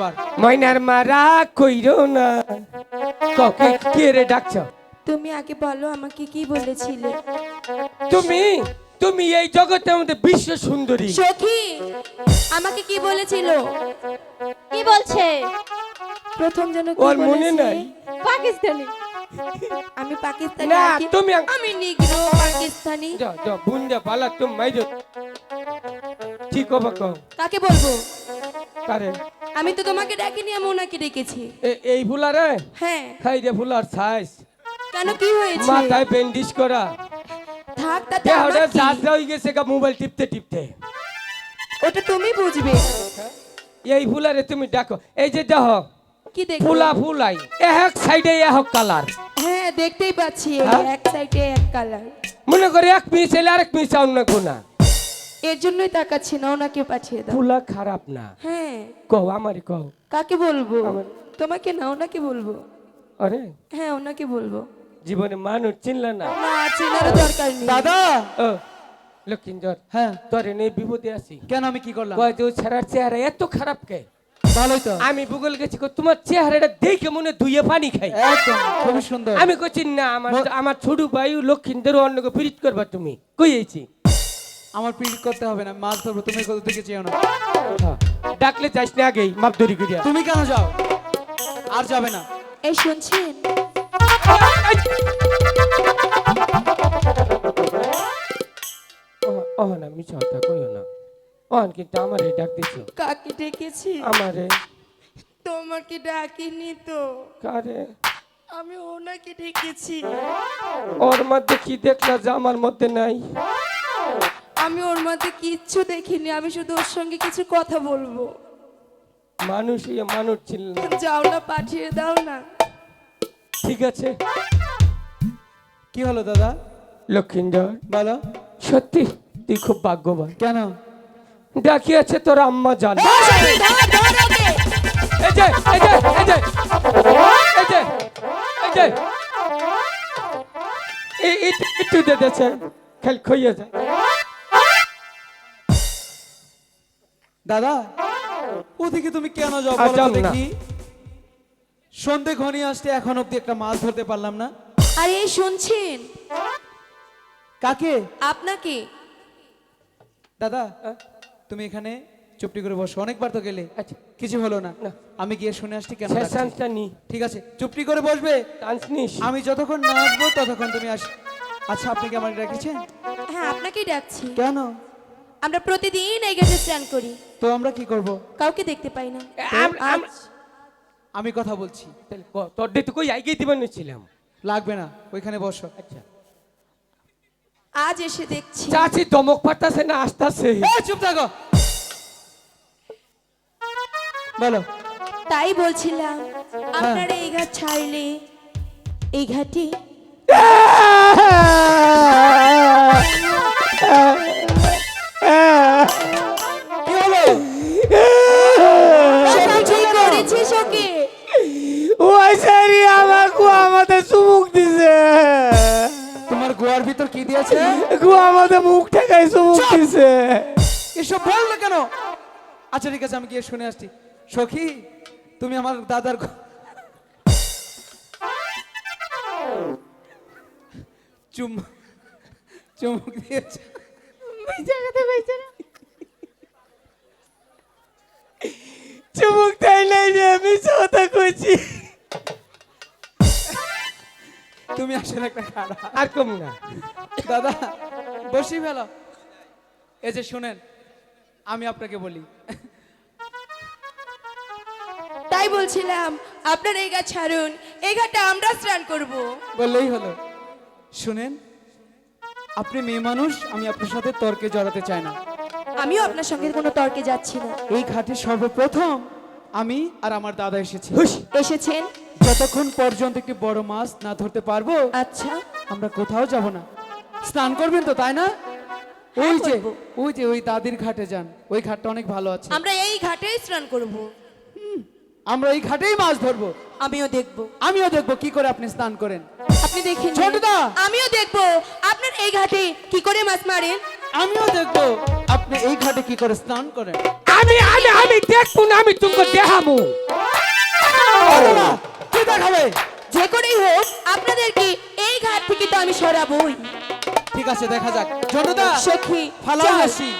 আবার। ময়নার মারা কইরো না। ককে কে রে ডাকছ? তুমি আগে বলো আমাকে কি বলেছিলে। তুমি তুমি এই জগতের মধ্যে বিশ্ব সুন্দরী। সখী আমাকে কি বলেছিল? কি বলছে? প্রথম যেন কি ওর মনে নাই। পাকিস্তানি। আমি পাকিস্তানি না তুমি আমি নিগ্রো পাকিস্তানি। যা যা বুন্দা পালা তুমি মাইরো ঠিক হবে কাকে বলব? কারে? আমি তো তোমাকে ডাকিনি আমি ওনাকে ডেকেছি। এই ফুলারে? হ্যাঁ। খাই রে ফুলার সাইজ কেন কি হয়েছে? মাথায় ব্যান্ডিজ করা। থাক তাতে আমার কি? ঝাঁঝরা হয়ে গেছে গা মোবাইল টিপতে টিপতে। ওটা তুমি বুঝবে। এই ফুলারে তুমি ডাকো। এই যে দেখো কি দেখো ফুলা ফুলাই। এক সাইডে এক কালার হ্যাঁ দেখতেই পাচ্ছি হ্যাঁ? এক সাইডে এক কালার মনে করে এক পিস এলে আরেক পিস অন্য কোনা এর জন্যই তাকাচ্ছি না ওনাকে পাঠিয়ে দাও। ফুলা খারাপ না। হ্যাঁ। কও আমারে কও। কাকে বলব? তোমাকে না ওনাকে বলব। আরে। হ্যাঁ ওনাকে বলব। জীবনে মানুষ চিনলে না। না চেনারও দরকার নেই। দাদা! ও লক্ষিন্দর হ্যাঁ। তোর নেই বিপদে আছি। কেন আমি কি করলাম? কয় যে ওই ছেড়ার চেহারা এত খারাপ কে? ভালোই তো। আমি ভূগোল গেছি তোমার চেহারাটা দেখে মনে ধুয়ে পানি খাই। একদম খুবই সুন্দর। আমি কইছি না আমার আমার ছোট ভাই লক্ষিন্দর অন্যকে পীড়িত করবা তুমি। কইয়েছি আমার পিট করতে হবে না মাছ ধরবো তুমি কোথা থেকে চেয়েও না ডাকলে যাইস না আগেই মাপ ধরি করিয়া। তুমি কেন যাও? আর যাবে না। এই শুনছেন? ও- ও না মিছা কথা কইও না। অহন কিন্তু আমারে ডাক দিছো কাকে ডেকেছি? আমারে। তোমাকে ডাকিনি তো। কারে? আমি ওনাকে ডেকেছি। ওর মধ্যে কি দেখলা যে আমার মধ্যে নাই? আমি ওর মধ্যে কিচ্ছু দেখিনি আমি শুধু ওর সঙ্গে কিছু কথা বলব। মানুষ ইয়ে মানুষ ছিল যাও না পাঠিয়ে দাও না। ঠিক আছে। কি হলো দাদা? লক্ষিন্দর। বলো। সত্যি তুই খুব ভাগ্যবান। কেন? ডাকিয়েছে তোর আম্মা জান। এই যে এই যে এই যে। এই যে এই যে। একটু একটু খেল খইয়ে দাদা ওদিকে তুমি কেন যাও বলো। দেখি। সন্ধে ঘনিয়ে আসতে এখন অব্দি একটা মাছ ধরতে পারলাম না। আরে শুনছেন? কাকে? আপনাকে? দাদা তুমি এখানে চুপটি করে বসো অনেকবার তো গেলে। আচ্ছা। কিছু হলো না। আমি গিয়ে শুনে আসছি কেন ঠিক আছে চুপটি করে বসবে। আমি যতক্ষণ না আসব ততক্ষণ তুমি আস আচ্ছা আপনি কি আমার রেখেছেন হ্যাঁ আপনাকেই ডাকছি। কেন? আমরা প্রতিদিন এই গেটে স্নান করি। তো আমরা কি করব? কাউকে দেখতে পাই না। আম- আম- আজ আমি কথা বলছি। তাহলে ক, তোর দিয়ে তো কই আইগেই দিবার নিছিলাম লাগবে না ওইখানে বসো। আচ্ছা। আজ এসে দেখছি। চাচি দমক পাঠাছে না আসতাছে? এই, চুপ থাকো। বলো। তাই বলছিলাম আপনারা এই ঘাট ছাড়লে এই ঘাটে গোয়ার ভিতর কি দিয়েছে? গো আমাদের মুখ ঠেকাই চুমুক দিছে এসব বললে কেন? আচ্ছা ঠিক আছে আমি গিয়ে শুনে আসছি। সখী তুমি আমার দাদার চুম চুমুক দিয়েছে। চুমুক নাই আমি কথা কইছি তুমি আসলে একটা খারাপ। আর কম না। দাদা বসি ফেলো। এই যে শুনেন আমি আপনাকে বলি। তাই বলছিলাম আপনারা এই ঘাট ছাড়ুন এই ঘাটে আমরা স্নান করব। বললেই হলো। শুনেন আপনি মেয়ে মানুষ আমি আপনার সাথে তর্কে জড়াতে চাই না। আমিও আপনার সঙ্গে কোনো তর্কে যাচ্ছি না। এই ঘাটে সর্বপ্রথম আমি আর আমার দাদা এসেছি। এসেছেন? যতক্ষণ পর্যন্ত একটি বড় মাছ না ধরতে পারব আচ্ছা। আমরা কোথাও যাব না। স্নান করবেন তো তাই না? ওই হ্যাঁ, যে ওই যে ওই দাদির ঘাটে যান। ওই ঘাটটা অনেক ভালো আছে। আমরা এই ঘাটেই স্নান করব। আমরা এই ঘাটেই মাছ ধরবো। আমিও দেখব। আমিও দেখব কি করে আপনি স্নান করেন। আপনি দেখেন। ছোটদা! আমিও দেখব। আপনার এই ঘাটে কি করে মাছ মারেন? আমিও দেখব আপনি এই ঘাটে কি করে স্নান করেন। আমি আমি আমি দেখব না আমি তোমাকে দেখাবো। করেই হোক আপনাদেরকে এই ঘাট থেকে তো আমি সরাবই? ঠিক আছে দেখা যাক। জনতা সখী ফালাও আসি হাসি।